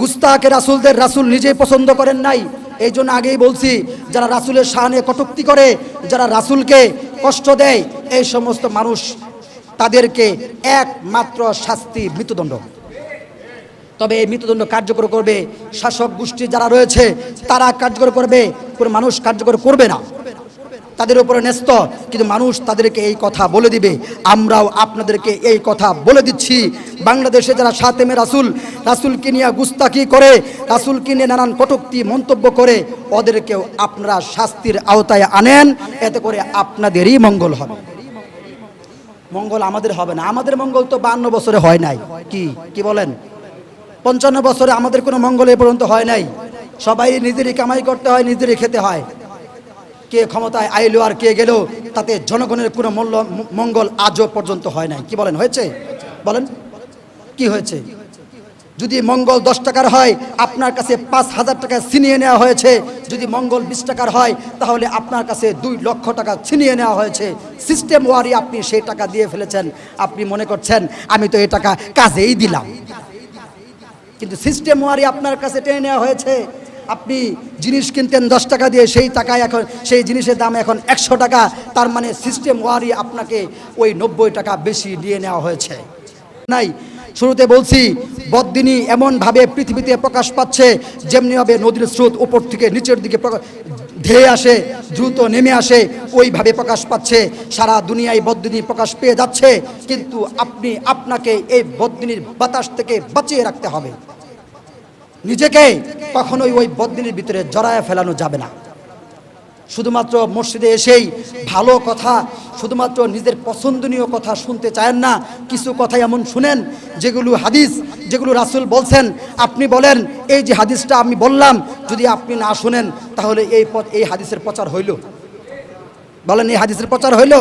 গুস্তাকে রাসুলদের রাসুল নিজেই পছন্দ করেন নাই। এই জন্য আগেই বলছি, যারা রাসুলের শানে কটুক্তি করে, যারা রাসুলকে কষ্ট দেয়, এই সমস্ত মানুষ তাদেরকে একমাত্র শাস্তি মৃত্যুদণ্ড। তবে এই মৃত্যুদণ্ড কার্যকর করবে শাসক গোষ্ঠী যারা রয়েছে, তারা কার্যকর করবে, কোনো মানুষ কার্যকর করবে না। তাদের উপরে ন্যস্ত। কিন্তু মানুষ তাদেরকে এই কথা বলে দিবে। আমরাও আপনাদেরকে এই কথা বলে দিচ্ছি। বাংলাদেশে যারা সাতেমে রাসুল, রাসুলকে নিয়ে গুস্তাকি করে, রাসুলকে নিয়ে নানান কটুক্তি, মন্তব্য করে, ওদেরকেও আপনারা শাস্তির আওতায় আনেন। এতে করে আপনাদেরই মঙ্গল হবে। মঙ্গল আমাদের হবে না। আমাদের মঙ্গল তো বান্ন বছরে হয় নাই। কি? কি বলেন? পঞ্চান্ন বছরে আমাদের কোনো মঙ্গল এ পর্যন্ত হয় নাই। সবাই নিজেরই কামাই করতে হয়, নিজেরই খেতে হয়। কে ক্ষমতায় আইলো আর কে গেল, তাতে জনগণের কোনো মূল্য, মঙ্গল আজও পর্যন্ত হয় নাই। কি বলেন, হয়েছে? বলেন, কি হয়েছে? যদি মঙ্গল দশ টাকার হয়, আপনার কাছে পাঁচ হাজার টাকা ছিনিয়ে নেওয়া হয়েছে। যদি মঙ্গল বিশ টাকার হয়, তাহলে আপনার কাছে দুই লক্ষ টাকা ছিনিয়ে নেওয়া হয়েছে। সিস্টেম ওয়ারি আপনি সেই টাকা দিয়ে ফেলেছেন। আপনি মনে করছেন, আমি তো এই টাকা কাজেই দিলাম। কিন্তু সিস্টেম ওয়ারি আপনার কাছে টেনে নেওয়া হয়েছে। আপনি জিনিস কিনতেন দশ টাকা দিয়ে, সেই টাকায় এখন, সেই জিনিসের দাম এখন একশো টাকা। তার মানে সিস্টেম ওয়ারি আপনাকে ওই নব্বই টাকা বেশি দিয়ে নেওয়া হয়েছে। নাই, শুরুতে বলছি বদিনী এমনভাবে পৃথিবীতে প্রকাশ পাচ্ছে যেমনিভাবে নদীর স্রোত উপর থেকে নিচের দিকে ধেয়ে আসে, দ্রুত নেমে আসে, ওইভাবে প্রকাশ পাচ্ছে। সারা দুনিয়ায় বদিনী প্রকাশ পেয়ে যাচ্ছে, কিন্তু আপনি, আপনাকে এই বদিনীর বাতাস থেকে বাঁচিয়ে রাখতে হবে। নিজেকে কখনোই ওই বদিনীর ভিতরে জড়ায় ফেলানো যাবে না। শুধুমাত্র মসজিদে এসেই ভালো কথা, শুধুমাত্র নিজের পছন্দনীয় কথা শুনতে চায়েন না, কিছু কথা এমন শুনেন যেগুলো হাদিস, যেগুলো রাসুল বলছেন, আপনি বলেন, এই যে হাদিসটা আমি বললাম, যদি আপনি না শুনেন, তাহলে এই এই হাদিসের প্রচার হইল। বলেন, এই হাদিসের প্রচার হইল?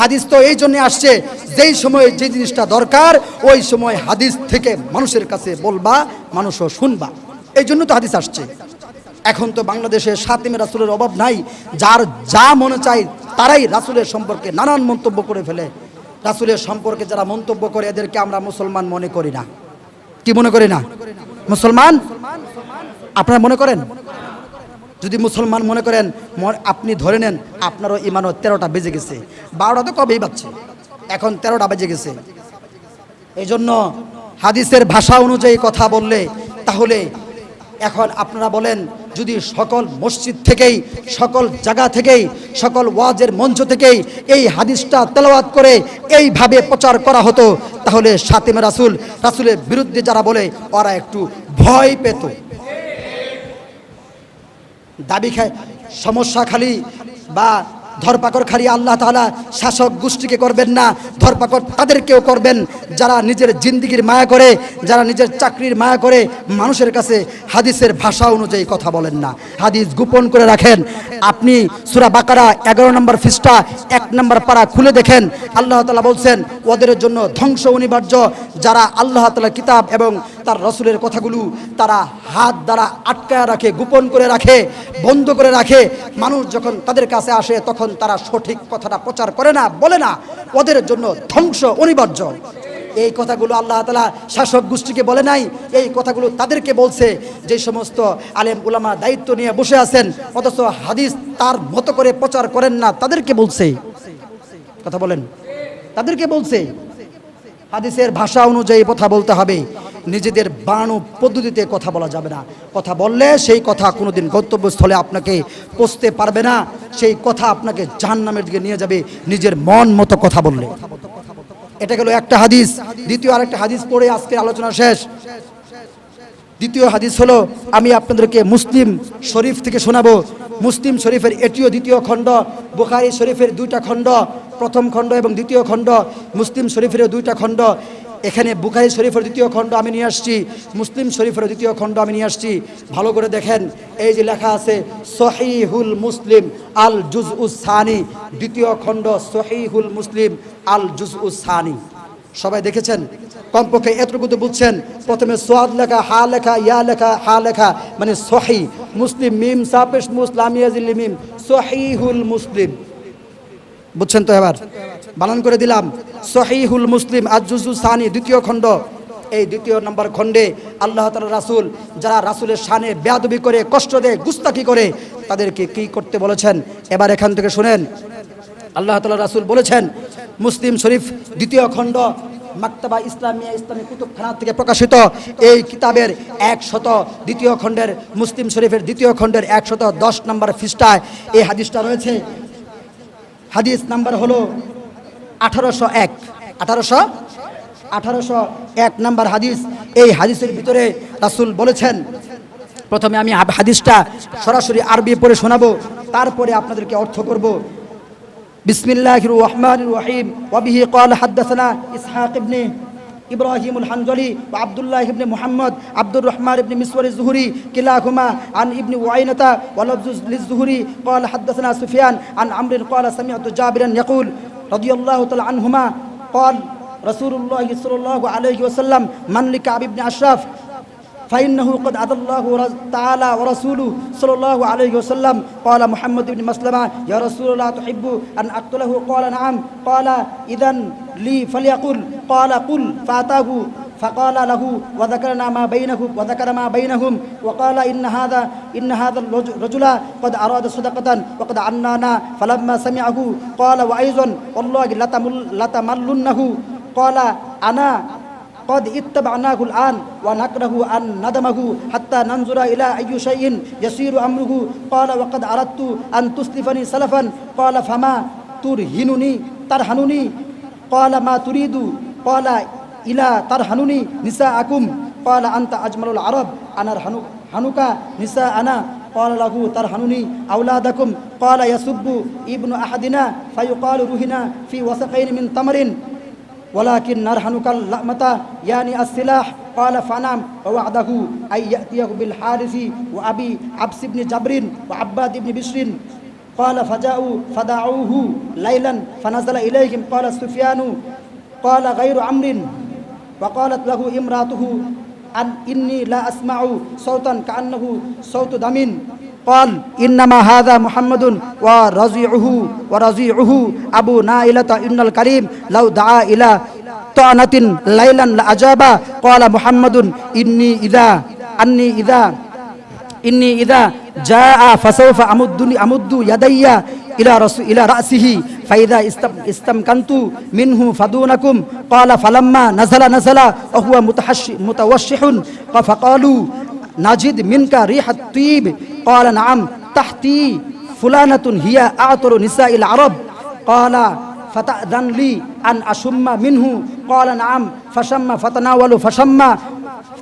হাদিস তো এই জন্যে আসছে, যেই সময় যে জিনিসটা দরকার, ওই সময় হাদিস থেকে মানুষের কাছে বলবা, মানুষও শুনবা। এই জন্য তো হাদিস আসছে। এখন তো বাংলাদেশে সাতিমে রাসুলের অভাব নাই, যার যা মনে চায় তারাই রাসুলের সম্পর্কে নানান মন্তব্য করে ফেলে। রাসুলের সম্পর্কে যারা মন্তব্য করে, এদেরকে আমরা মুসলমান মনে করি না। কি মনে করি না? মুসলমান? আপনারা মনে করেন? যদি মুসলমান মনে করেন আপনি ধরে নেন আপনারও ইমানও তেরোটা বেজে গেছে। বারোটা তো কবেই বাজছে? এখন তেরোটা বেজে গেছে। এই জন্য হাদিসের ভাষা অনুযায়ী কথা বললে, তাহলে এখন আপনারা বলেন, যদি সকল মসজিদ থেকেই, সকল জায়গা থেকেই, সকল ওয়াজের মঞ্চ থেকেই এই হাদিসটা তেলাওয়াত করে এইভাবে প্রচার করা হতো, তাহলে সাতিমে রাসুল, রাসুলের বিরুদ্ধে যারা বলে, ওরা একটু ভয় পেত। দাবি খায়। সমস্যা খালি বা ধরপাকড় খালি আল্লাহ তালা শাসক গোষ্ঠীকে করবেন না, ধরপাকড় তাদেরকেও করবেন। যারা নিজের জিন্দিগির মায়া করে, যারা নিজের চাকরির মায়া করে, মানুষের কাছে হাদিসের ভাষা অনুযায়ী কথা বলেন না। হাদিস গোপন করে রাখেন। আপনি সুরা বাকারা এগারো নম্বর ফিস্টা এক নম্বর পাড়া খুলে দেখেন। আল্লাহ তালা বলছেন, ওদের জন্য ধ্বংস অনিবার্য। যারা আল্লাহ তালা কিতাব এবং তার রসুলের কথাগুলো তারা হাত দ্বারা আটকায় রাখে, গোপন করে রাখে, বন্ধ করে রাখে। মানুষ যখন তাদের কাছে আসে, তখন তারা সঠিক কথাটা প্রচার করে না, বলে না। ওদের জন্য ধ্বংস অনিবার্য। এই কথাগুলো আল্লাহ তালা শাসক গোষ্ঠীকে বলে নাই। এই কথাগুলো তাদেরকে বলছে। যে সমস্ত আলেম উলামা দায়িত্ব নিয়ে বসে আছেন, অথচ হাদিস তার মতো করে প্রচার করেন না, তাদেরকে বলছে। কথা বলেন। তাদেরকে বলছে। হাদিসের ভাষা অনুযায়ী কথা বলতে হবে। নিজেদের বাণু পদ্ধতিতে কথা বলা যাবে না। কথা বললে সেই কথা কোনোদিন গন্তব্যস্থলে আপনাকে পৌঁছতে পারবে না। সেই কথা আপনাকে জাহান্নামের দিকে নিয়ে যাবে নিজের মন মতো কথা বললে। এটা গেল একটা হাদিস। দ্বিতীয় আরেকটা হাদিস পড়ে আজকে আলোচনা শেষ। দ্বিতীয় হাদিস হলো, আমি আপনাদেরকে মুসলিম শরীফ থেকে শোনাবো। মুসলিম শরীফের এটিও দ্বিতীয় খণ্ড, বুখারি শরীফের দুইটা খণ্ড, প্রথম খণ্ড এবং দ্বিতীয় খণ্ড, মুসলিম শরীফের দুইটা খণ্ড। এখানে বুখারি শরীফের দ্বিতীয় খণ্ড আমি নিয়ে আসছি, মুসলিম শরীফের দ্বিতীয় খণ্ড আমি নিয়ে আসছি। ভালো করে দেখেন, এই যে লেখা আছে, সহিহুল মুসলিম আল জুজ সানি, দ্বিতীয় খণ্ড, সহিহুল মুসলিম আল জুজ সানি। সবাই দেখেছেন? কমপক্ষে এতটুকু তো বুঝছেন। প্রথমে সোয়াদ লেখা, হা লেখা, ইয়া লেখা, হা লেখা মানে সহি, মুসলিম মিম, সাপেশ মুসলাম ইয়াজিল মিম, সহিহুল মুসলিম। বুঝছেন তো এবার? বানান করে দিলাম। সহিহুল মুসলিম আজুজু সানি, দ্বিতীয় খণ্ড। এই দ্বিতীয় নম্বর খণ্ডে আল্লাহ তালা রাসুল, যারা রাসুলের শানে বেয়াদবি করে, কষ্ট দেয় গুস্তাকি করে, তাদেরকে কি করতে বলেছেন? এবার এখান থেকে শুনেন। আল্লাহ তালা রাসুল বলেছেন, মুসলিম শরীফ, দ্বিতীয় খণ্ড, মাক্তাবা ইসলামিয়া ইসলামী কুতুবখানা থেকে প্রকাশিত। এই কিতাবের একশত দ্বিতীয় খণ্ডের, মুসলিম শরীফের দ্বিতীয় খণ্ডের একশত দশ নম্বর ফিস্টায় এই হাদিসটা রয়েছে হাদিস নাম্বার হলো আঠারোশো এক। আঠারোশো? আঠারোশো এক নাম্বার হাদিস। এই হাদিসের ভিতরে রাসুল বলেছেন, প্রথমে আমি হাদিসটা সরাসরি আরবি পড়ে শোনাবো, তারপরে আপনাদেরকে অর্থ করব। বিসমিল্লাহ রহমান রহিম। ওবিহি কল হাদ্দাসনা ইসহাক إبراهيم الحنظلي وعبد الله بن محمد عبد الرحمن بن مسور الزهري كلاهما عن ابن وعينة ولفظ للزهري قال حدثنا سفيان عن عمرو قال سمعت جابرا يقول رضي الله تعالى عنهما قال رسول الله صلى الله عليه وسلم من لكعب بن أشرف فإنه قد أتى الله ورز- تعالى ورسوله صلى الله عليه وسلم قال محمد بن مسلمة يا رسول الله تحب أن أقتله قال نعم قال إذا لي فليقل قال قل فأتاه فقال له وذكرنا ما بينه وذكر ما بينهم وقال إن هذا إن هذا الرجل قد أراد صدقة وقد عنانا فلما سمعه قال وأيضا والله لتمل لتملنه قال أنا قد اتبعناه الآن ونكره أن ندمه حتى ننظر إلى أي شيء يسير أمره؟ قال وقد أردت أن تسلفني سلفا؟ قال فما ترهنني؟ ترهنني؟ قال ما تريد؟ قال إلى ترهنني نساءكم؟ قال أنت أجمل العرب؟ أنا هنك نساءنا؟ قال له ترهنني أولادكم؟ قال يسب ابن أحدنا فيقال رهنا في وسقين من تمر ولكن نرهنك اللأمة يعني السلاح. قال فنام ووعده أن يأتيه بالحارث وأبي عبس بن جبر وعباد بن بشر. قال فجاءوا فدعوه ليلا فنزل إليهم. قال سفيان. قال غير عمرو وقالت له امرأته أن إني لا أسمع صوتا كأنه صوت دم. قال إنما هذا محمد ورزيعه ورزيعه أبو نائلة إن الكريم. لو دعا إلى طعنة ليلا لأجاب. قال محمد إني إذا أني إذا إني إذا جاء فسوف أمد أمد يدي إلى رسول إلى رأسه. فإذا استم- استمكنت منه فدونكم. قال فلما نزل نزل وهو متحش متوشح. فقالوا نجد منك ريح الطيب. قال نعم تحتي فلانة هي أعطر نساء العرب. قال فتأذن لي أن أشم منه. قال نعم فشم فتناول فشم.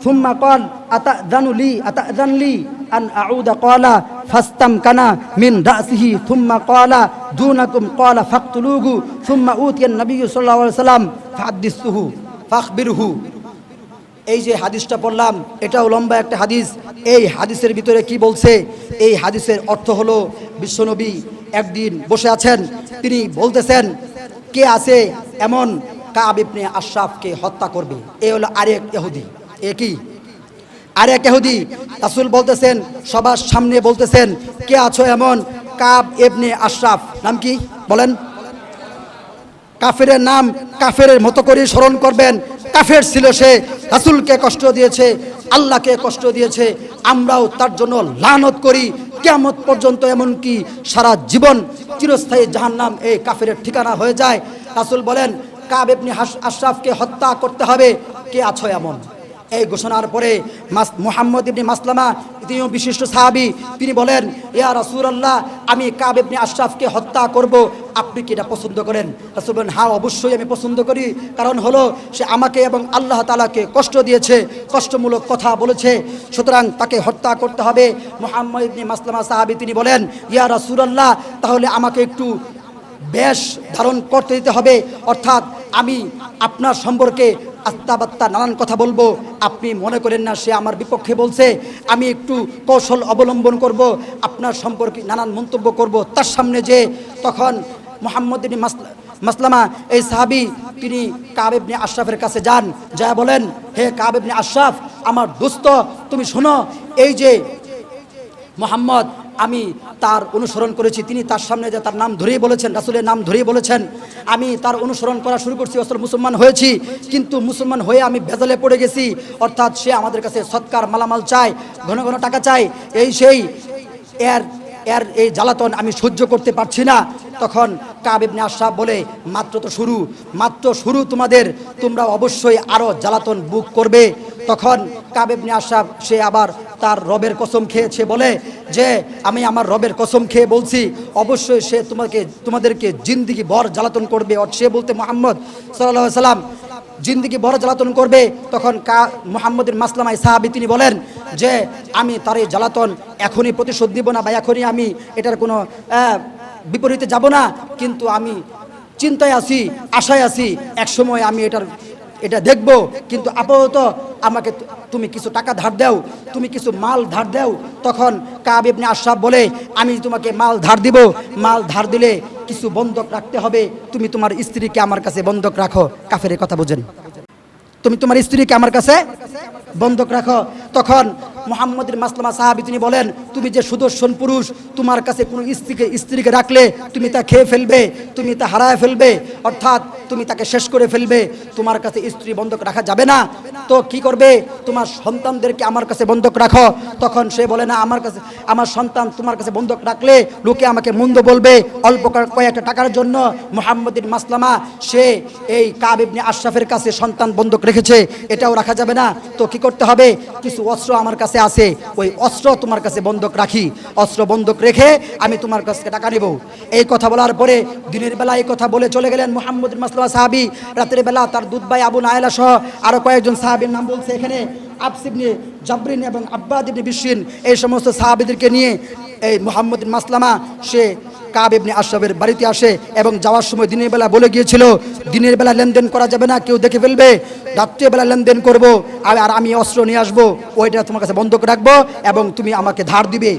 ثم قال أتأذن لي أتأذن لي أن أعود. قال فاستمكن من رأسه. ثم قال دونكم. قال فاقتلوه. ثم أوتي النبي صلى الله عليه وسلم فحدثته فأخبره. এই যে হাদিসটা পড়লাম, এটাও লম্বা একটা হাদিস। এই হাদিসের ভিতরে কি বলছে? এই হাদিসের অর্থ হলো, বিশ্বনবী একদিন বসে আছেন, তিনি বলতেছেন, কে আছে এমন কাব ইবনে আশরাফকে হত্যা করবে? এ হলো আরেক ইহুদি। এ কি? আরেক ইহুদি, রাসূল বলতেছেন, সবার সামনে বলতেছেন, কে আছো এমন কাব ইবনে আশরাফ? নাম কি? বলেন। কাফেরের নাম কাফের মতো করে স্মরণ করবেন। কাফের ছিল সে, রাসুলকে কষ্ট দিয়েছে, আল্লাহকে কষ্ট দিয়েছে। আমরাও তার জন্য লানত করি। কেমত পর্যন্ত এমনকি সারা জীবন চিরস্থায়ী জাহান নাম এই কাফের ঠিকানা হয়ে যায়। রাসুল বলেন, কাব এমনি আশরাফকে হত্যা করতে হবে। কে আছো এমন? এই ঘোষণার পরে মাস, মুহাম্মদ ইবনি মাসলামা, তিনিও বিশিষ্ট সাহাবি, তিনি বলেন, ইয়া রাসূলুল্লাহ, আমি কাব ইবনে আশরাফকে হত্যা করব, আপনি কি এটা পছন্দ করেন? রাসূল বলেন হ্যাঁ অবশ্যই আমি পছন্দ করি, কারণ হলো, সে আমাকে এবং আল্লাহ তালাকে কষ্ট দিয়েছে, কষ্টমূলক কথা বলেছে, সুতরাং তাকে হত্যা করতে হবে। মুহাম্মদ ইবনি মাসলামা সাহাবি, তিনি বলেন, ইয়া রাসূলুল্লাহ, তাহলে আমাকে একটু বেশ ধারণ করতে দিতে হবে, অর্থাৎ আমি আপনার সম্পর্কে আত্মাবাত্তা নানান কথা বলব। আপনি মনে করেন না, সে আমার বিপক্ষে বলছে। আমি একটু কৌশল অবলম্বন করব, আপনার সম্পর্কে নানান মন্তব্য করব। তার সামনে যে তখন মোহাম্মদ ইবনে মাসলা মাসলামা, এই সাহাবি, তিনি কাবেবনে আশরাফের কাছে যান। যা বলেন, হে কাবেবনে আশরাফ, আমার দোস্ত, তুমি শোনো, এই যে মোহাম্মদ আমি তার অনুসরণ করেছি, তিনি তার সামনে যে তার নাম ধরেই বলেছেন, রাসুলের নাম ধরেই বলেছেন, আমি তার অনুসরণ করা শুরু করছি অসল মুসলমান হয়েছি, কিন্তু মুসলমান হয়ে আমি ভেজালে পড়ে গেছি, অর্থাৎ সে আমাদের কাছে সৎকার মালামাল চায়, ঘন ঘন টাকা চায়, এই সেই এর এর এই জ্বালাতন আমি সহ্য করতে পারছি না। তখন কাবিবনে আশরাফ বলে, মাত্র তো শুরু, মাত্র শুরু তোমাদের, তোমরা অবশ্যই আরও জ্বালাতন বুক করবে। তখন কাবিবনে আশরাফ, সে আবার তার রবের কসম খেয়েছে বলে যে, আমি আমার রবের কসম খেয়ে বলছি, অবশ্যই সে তোমাকে, তোমাদেরকে জিন্দিগি বর জ্বালাতন করবে। অর সে বলতে, মোহাম্মদ সাল্লাহ সাল্লাম জিন্দিগি বড় জ্বালাতন করবে। তখন কা, মুহাম্মদের মাসলামাই সাহাবি তিনি বলেন যে, আমি তার এই জ্বালাতন এখনই প্রতিশোধ দিব না বা এখনই আমি এটার কোনো বিপরীতে যাব না। কিন্তু আমি চিন্তায় আছি, আশায় আছি একসময় আমি এটার এটা দেখব, কিন্তু আপাতত আমাকে তুমি কিছু টাকা ধার দাও, তুমি কিছু মাল ধার দাও। তখন কাব ইবনে আশরাফ বলে, আমি তোমাকে মাল ধার দিব, মাল ধার দিলে কিছু বন্ধক রাখতে হবে। তুমি তোমার স্ত্রীকে আমার কাছে বন্ধক রাখো। কাফের কথা বোঝেন। তুমি তোমার স্ত্রীকে আমার কাছে বন্ধক রাখো। তখন মোহাম্মদের মাসলামা সাহাবি তিনি বলেন তুমি যে সুদর্শন পুরুষ, তোমার কাছে কোনো স্ত্রীকে স্ত্রীকে রাখলে তুমি তা খেয়ে ফেলবে, তুমি তা হারায় ফেলবে, অর্থাৎ তুমি তাকে শেষ করে ফেলবে, তোমার কাছে স্ত্রী বন্ধক রাখা যাবে না। তো কি করবে? তোমার সন্তানদেরকে আমার কাছে বন্ধক রাখো। তখন সে বলে, না, আমার কাছে আমার সন্তান তোমার কাছে বন্ধক রাখলে লোকে আমাকে মন্দ বলবে। অল্প কয়েকটা টাকার জন্য মোহাম্মদিন মাসলামা সে এই কাবিবনি আশরাফের কাছে সন্তান বন্ধক রেখেছে। এটাও রাখা যাবে না। তো কি করতে হবে? কিছু অস্ত্র আমার কাছে আছে। ওই অস্ত্র তোমার কাছে বন্ধক রাখি, অস্ত্র বন্ধক রেখে আমি তোমার কাছ থেকে টাকা নেব। এই কথা বলার পরে দিনের বেলা এই কথা বলে চলে গেলেন মোহাম্মদ মাসলা সাহাবি। রাতের বেলা তার দুধ ভাই আবু নায়লা সহ আরও কয়েকজন সাহাবির নাম বলছে। এখানে আফসিবনে জাবরিন এবং আব্বাদিবনে বিশ্বিন এই সমস্ত সাহাবিদেরকে নিয়ে এই মোহাম্মদ মাসলামা সে কাব ইবনে আশরাফের বাড়িতে আসে এবং যাওয়ার সময় দিনের বেলা বলে গিয়েছিল, দিনের বেলা লেনদেন করা যাবে না, কেউ দেখে ফেলবে। রাত্রিবেলা লেনদেন করব, আর আমি অস্ত্র নিয়ে আসব, ওইটা তোমার কাছে বন্ধ করে রাখব এবং তুমি আমাকে ধার দিবে।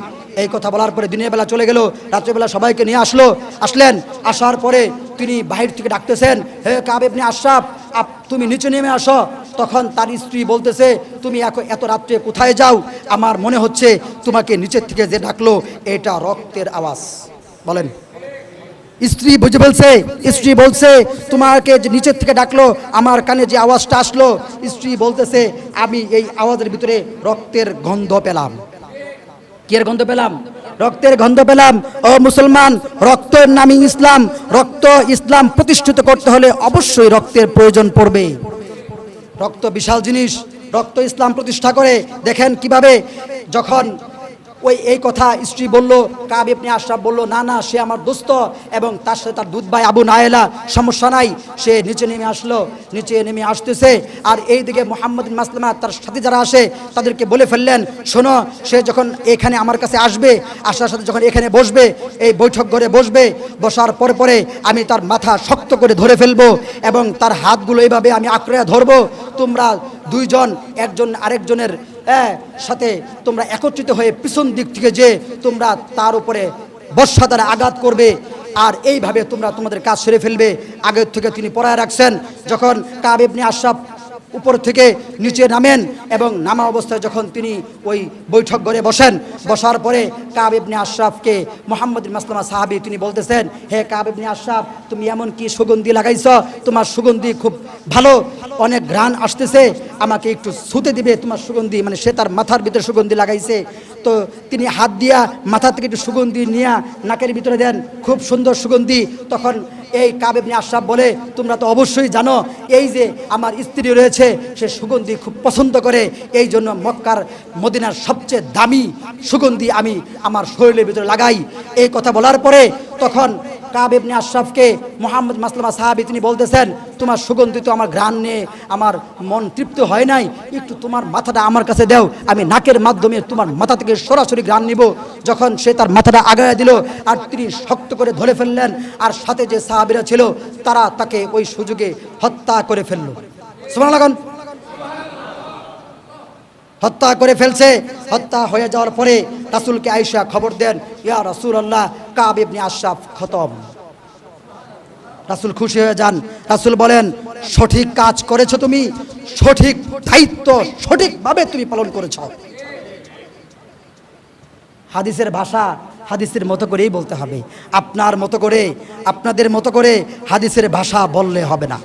এই কথা বলার পরে দিনের বেলা চলে গেল রাত্রিবেলা সবাইকে নিয়ে আসলো। আসলেন, আসার পরে তিনি বাহির থেকে ডাকতেছেন, হে কাব ইবনে আশরাফ, আপ তুমি নিচে নেমে আসো। তখন তার স্ত্রী বলতেছে, তুমি এখন এত রাত্রে কোথায় যাও? আমার মনে হচ্ছে তোমাকে নিচের থেকে যে ডাকলো, এটা রক্তের আওয়াজ। বলেন। স্ত্রী বুঝে বলছে, স্ত্রী বলছে, তোমাকে যে নিচের থেকে ডাকলো, আমার কানে যে আওয়াজটা আসলো, স্ত্রী বলতেছে, আমি এই আওয়াজের ভিতরে রক্তের গন্ধ পেলাম। কি গন্ধ পেলাম? রক্তের গন্ধ পেলাম। ও মুসলমান রক্তের নামই ইসলাম, রক্ত ইসলাম প্রতিষ্ঠিত করতে হলে অবশ্যই রক্তের প্রয়োজন পড়বে। রক্ত বিশাল জিনিস, রক্ত ইসলাম প্রতিষ্ঠা করে, দেখেন কীভাবে, যখন ওই, এই কথা স্ত্রী বলল, কাব ইবনে আশরাফ বলল, না না, সে আমার দোস্ত এবং তার সাথে তার দুধ ভাই আবু নায়েলা, সমস্যা নাই। সে নিচে নেমে আসলো, নিচে নেমে আসতেছে, আর এই দিকে মোহাম্মদ মাসলামা তার সাথে যারা আসে, তাদেরকে বলে ফেললেন, শোনো, সে যখন এখানে আমার কাছে আসবে, আসার সাথে যখন এখানে বসবে, এই বৈঠক ঘরে বসবে, বসার পরে পরে আমি তার মাথা শক্ত করে ধরে ফেলব এবং তার হাতগুলো এইভাবে আমি আঁকড়ে ধরবো। তোমরা দুইজন, একজন আরেকজনের সাথে তোমরা একত্রিত হয়ে পিছন দিক থেকে যে তোমরা তার উপরে বর্ষা দ্বারা আঘাত করবে, আর এইভাবে তোমরা তোমাদের কাজ সেরে ফেলবে। আগের থেকে তিনি পড়ায় রাখছেন। যখন কাবিবনি আশরাফ উপর থেকে নিচে নামেন এবং নামা অবস্থায় যখন তিনি ওই বৈঠক ঘরে বসেন, বসার পরে কাব আশরাফকে মোহাম্মদ মাসলামা সাহাবি তিনি বলতেছেন, হে কাব আশরাফ, তুমি এমন কি সুগন্ধি লাগাইছ? তোমার সুগন্ধি খুব ভালো, অনেক ঘ্রাণ আসতেছে, আমাকে একটু ছুতে দিবে তোমার সুগন্ধি। মানে সে তার মাথার ভিতরে সুগন্ধি লাগাইছে। তো তিনি হাত দিয়া মাথা থেকে একটু সুগন্ধি নিয়ে নাকের ভিতরে দেন, খুব সুন্দর সুগন্ধি। তখন এই কাবেবনি আশরাফ বলে, তোমরা তো অবশ্যই জানো, এই যে আমার স্ত্রী রয়েছে, সে সুগন্ধি খুব পছন্দ করে, এই জন্য মক্কার মদিনার সবচেয়ে দামি সুগন্ধি আমি আমার শরীরের ভিতরে লাগাই। এই কথা বলার পরে তখন কাবেবনি আশরাফকে মোহাম্মদ মাসলামা সাহাবি তিনি বলতেছেন, তোমার সুগন্ধি তো আমার ঘ্রাণ নিয়ে আমার মন তৃপ্ত হয় নাই। একটু তোমার মাথাটা আমার কাছে দাও। আমি নাকের মাধ্যমে তোমার মাথা থেকে সরাসরি ঘ্রাণ নিব। যখন সে তার মাথাটা আগায় দিল আর তিনি শক্ত করে ধরে ফেললেন, আর সাথে যে সাহাবিরা ছিল, তারা তাকে ওই সুযোগে হত্যা করে ফেলল। লাগান হত্যা করে ফেলছে। হত্যা হয়ে যাওয়ার পরে রাসুলকে আয়সা খবর দেন, ইয়া রাসুল আল্লাহ কাব ইবনে আশরাফ খতম। রাসুল খুশি হয়ে যান। রাসুল বলেন, সঠিক কাজ করেছ তুমি, সঠিক দায়িত্ব সঠিকভাবে তুমি পালন করেছ। হাদিসের ভাষা হাদিসের মতো করেই বলতে হবে। আপনার মতো করে, আপনাদের মতো করে হাদিসের ভাষা বললে হবে না।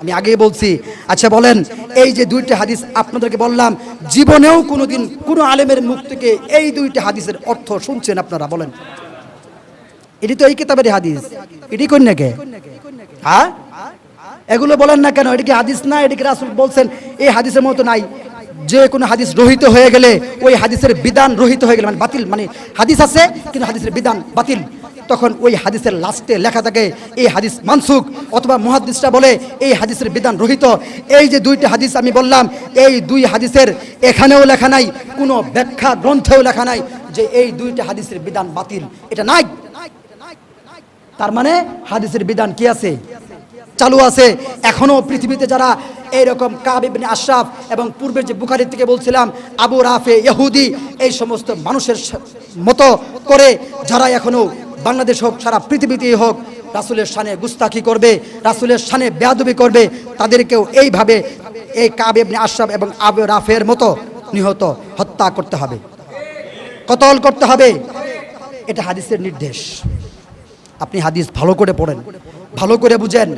আমি আগেই বলছি। আচ্ছা বলেন, এই যে দুইটা হাদিস আপনাদেরকে বললাম, জীবনেও কোনোদিন কোনো আলেমের মুখ থেকে এই দুইটা হাদিসের অর্থ শুনছেন আপনারা? বলেন। এটি তো এই কিতাবের হাদিস। এটি কোন নাকি হ্যাঁ? এগুলো বলেন না কেন, এটি কি হাদিস না? এটিকে রাসুল বলছেন, এই হাদিসের মতো নাই। যে কোনো হাদিস রহিত হয়ে গেলে, ওই হাদিসের বিধান রহিত হয়ে গেলে মানে বাতিল মানে হাদিস আছে, কিন্তু হাদিসের বিধান বাতিল। তখন ওই হাদিসের লাস্টে লেখা থাকে, এই হাদিস মানসুক অথবা মুহাদ্দিসটা বলে, এই হাদিসের বিধান রহিত। এই যে দুইটা হাদিস আমি বললাম, এই দুই হাদিসের এখানেও লেখা নাই, কোনো ব্যাখ্যা গ্রন্থেও লেখা নাই যে এই দুইটা হাদিসের বিধান বাতিল। এটা নাই। তার মানে হাদিসের বিধান কি আছে? চালু আছে। এখনও পৃথিবীতে যারা এইরকম কাব ইবনে আশরাফ এবং পূর্বের যে বুখারি থেকে বলছিলাম, আবু রাফে, ইহুদি, এই সমস্ত মানুষের মতো করে যারা এখনও বাংলাদেশ হোক, সারা পৃথিবীতেই হোক, রাসুলের সানে গুস্তাখি করবে, রাসুলের সানে বেয়াদবি করবে, তাদেরকেও এইভাবে এই কাব ইবনে আশরাফ এবং আবু রাফের মতো নিহত হত্যা করতে হবে। কতল করতে হবে? এটা হাদিসের নির্দেশ। আপনি হাদিস ভালো করে পড়েন, ভালো করে বুঝেন।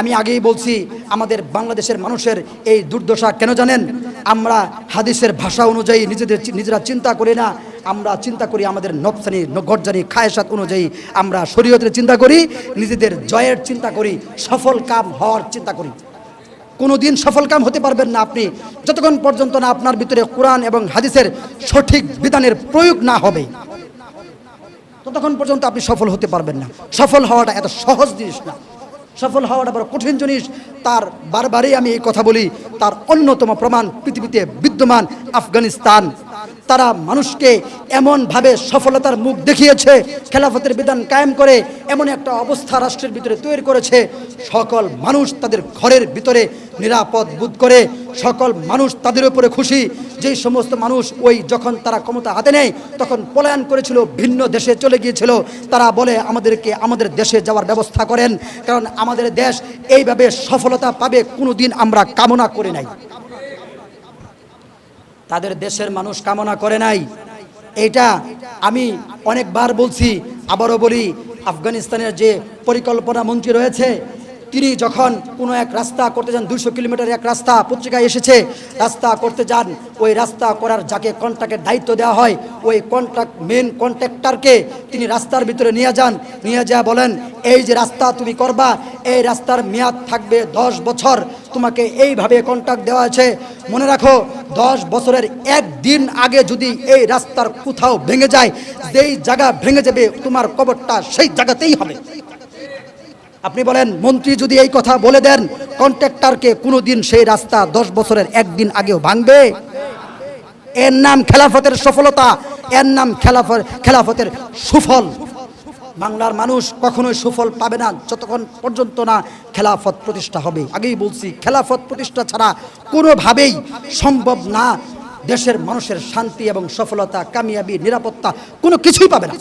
আমি আগেই বলছি, আমাদের বাংলাদেশের মানুষের এই দুর্দশা কেন জানেন? আমরা হাদিসের ভাষা অনুযায়ী নিজেদের নিজেরা চিন্তা করি না, আমরা চিন্তা করি আমাদের নবসানি গরজানি খায়সাত অনুযায়ী আমরা শরীয়তের চিন্তা করি, নিজেদের জয়ের চিন্তা করি, সফল কাম হওয়ার চিন্তা করি। কোনো দিন সফল কাম হতে পারবেন না আপনি, যতক্ষণ পর্যন্ত না আপনার ভিতরে কোরআন এবং হাদিসের সঠিক বিধানের প্রয়োগ না হবে। ততক্ষণ পর্যন্ত আপনি সফল হতে পারবেন না। সফল হওয়াটা এত সহজ জিনিস না। সফল হওয়াটা বড় কঠিন জিনিস। তার বারবারই আমি এই কথা বলি, তার অন্যতম প্রমাণ পৃথিবীতে বিদ্যমান আফগানিস্তান। তারা মানুষকে এমনভাবে সফলতার মুখ দেখিয়েছে, খেলাফতের বিধান কায়েম করে, এমন একটা অবস্থা রাষ্ট্রের ভিতরে তৈরি করেছে। সকল মানুষ তাদের ঘরের ভিতরে নিরাপদ বোধ করে, সকল মানুষ তাদের উপরে খুশি। যেই সমস্ত মানুষ ওই যখন তারা ক্ষমতা হাতে নেয়, তখন পলায়ন করেছিল, ভিন্ন দেশে চলে গিয়েছিল। তারা বলে, আমাদেরকে আমাদের দেশে যাওয়ার ব্যবস্থা করেন, কারণ আমাদের দেশ এইভাবে সফলতা পাবে, কোনোদিন আমরা কামনা করে নাই। তাদের দেশের মানুষ কামনা করে নাই। এটা আমি অনেকবার বলছি, আবারও বলি, আফগানিস্তানের যে পরিকল্পনা মন্ত্রী রয়েছে তিনি যখন কোনো এক রাস্তা করতে যান দুশো কিলোমিটার এক রাস্তা পত্রিকায় এসেছে, রাস্তা করতে যান, ওই রাস্তা করার যাকে কন্ট্রাক্টের দায়িত্ব দেওয়া হয়, ওই কন্ট্রাক্ট মেন কন্ট্রাক্টরকে তিনি রাস্তার ভিতরে নিয়ে যান। নিয়ে যা বলেন, এই যে রাস্তা তুমি করবা, এই রাস্তার মেয়াদ থাকবে দশ বছর। তোমাকে এইভাবে কন্ট্রাক্ট দেওয়া আছে। মনে রাখো, দশ বছরের একদিন আগে যদি এই রাস্তার কোথাও ভেঙে যায়, যেই জায়গা ভেঙে যাবে, তোমার কবরটা সেই জায়গাতেই হবে। আপনি বলেন, মন্ত্রী যদি এই কথা বলে দেন, কন্ট্রাক্টরকে কোনোদিন সেই রাস্তা দশ বছরের একদিন আগেও ভাঙবে? এর নাম খেলাফতের সফলতা, এর নাম খেলাফত, খেলাফতের সুফল। বাংলার মানুষ কখনোই সুফল পাবে না, যতক্ষণ পর্যন্ত না খেলাফত প্রতিষ্ঠা হবে। আগেই বলছি, খেলাফত প্রতিষ্ঠা ছাড়া কোনোভাবেই সম্ভব না। দেশের মানুষের শান্তি এবং সফলতা, কামিয়াবি, নিরাপত্তা কোনো কিছুই পাবে না।